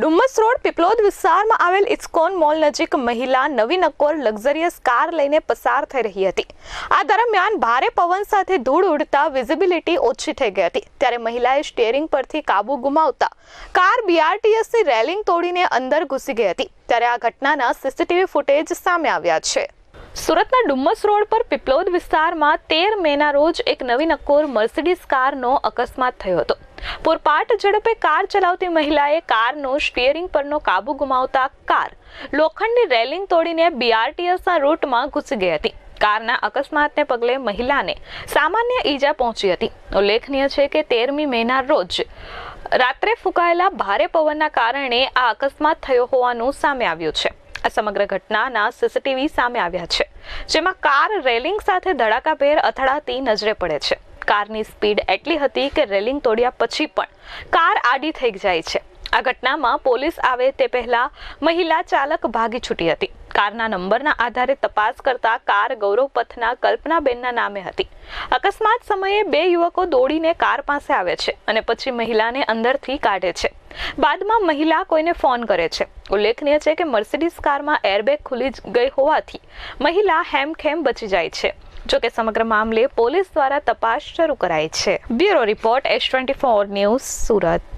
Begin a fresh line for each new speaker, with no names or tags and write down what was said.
Dumas road Piplod વિસ્તારમાં આવેલ ISKCON mall નજીક મહિલા નવી નકોર લક્ઝરિયસ કાર લઈને પસાર થઈ રહી હતી. આ દરમિયાન ભારે પવન સાથે ધૂળ ઉડતા વિઝિબિલિટી ઓછી થઈ ગઈ હતી. ત્યારે મહિલાએ સ્ટેરિંગ પરથી કાબુ ગુમાવતા કાર બીઆરટીએસની રેલિંગ તોડીને અંદર ઘૂસી ગઈ હતી. ત્યારે આ ઘટનાના સીસીટીવી ફૂટેજ સામે આવ્યા છે. સુરતના ડુમ્મસ રોડ પર પીપલોદ વિસ્તારમાં તેર મેના રોજ એક નવી નક્કોર મર્સિડીઝ કારનો અકસ્માત થયો હતો. પૂરપાટ ઝડપે કાર ચલાવતી મહિલાએ કારનો સ્ટીયરિંગ પરનો કાબુ ગુમાવતા કાર લોખંડની રેલિંગ તોડીને બીઆરટીએસના રૂટમાં ઘૂસી ગઈ હતી. કારના અકસ્માતને પગલે મહિલાને સામાન્ય ઈજા પહોંચી હતી. ઉલ્લેખનીય છે કે તેરમી મેના રોજ રાત્રે ફૂંકાયેલા ભારે પવનના કારણે આ અકસ્માત થયો હોવાનું સામે આવ્યું છે. આ સમગ્ર ઘટનાના સીસીટીવી સામે આવ્યા છે, જેમાં કાર રેલિંગ સાથે ધડાકાભેર અથડાતી નજરે પડે છે. કારની સ્પીડ એટલી હતી કે રેલિંગ તોડ્યા પછી પણ કાર આડી થઈ જાય છે. આ ઘટનામાં પોલીસ આવે તે પહેલા મહિલા ચાલક ભાગી છૂટી હતી. કારના નંબરના આધારે તપાસ કરતા કાર ગૌરવ પથના કલ્પનાબેનના નામે હતી. અકસ્માત સમયે બે યુવકો દોડીને કાર પાસે આવે છે અને પછી મહિલાને અંદરથી કાઢે છે. બાદમાં મહિલા કોઈને ફોન કરે છે. ઉલ્લેખનીય છે કે મર્સિડીઝ કારમાં એરબેગ ખુલી ગઈ હોવાથી મહિલા હેમખેમ બચી જાય છે. જોકે સમગ્ર મામલે પોલીસ દ્વારા તપાસ શરૂ કરાઈ છે. Bureau report S twenty four news Surat.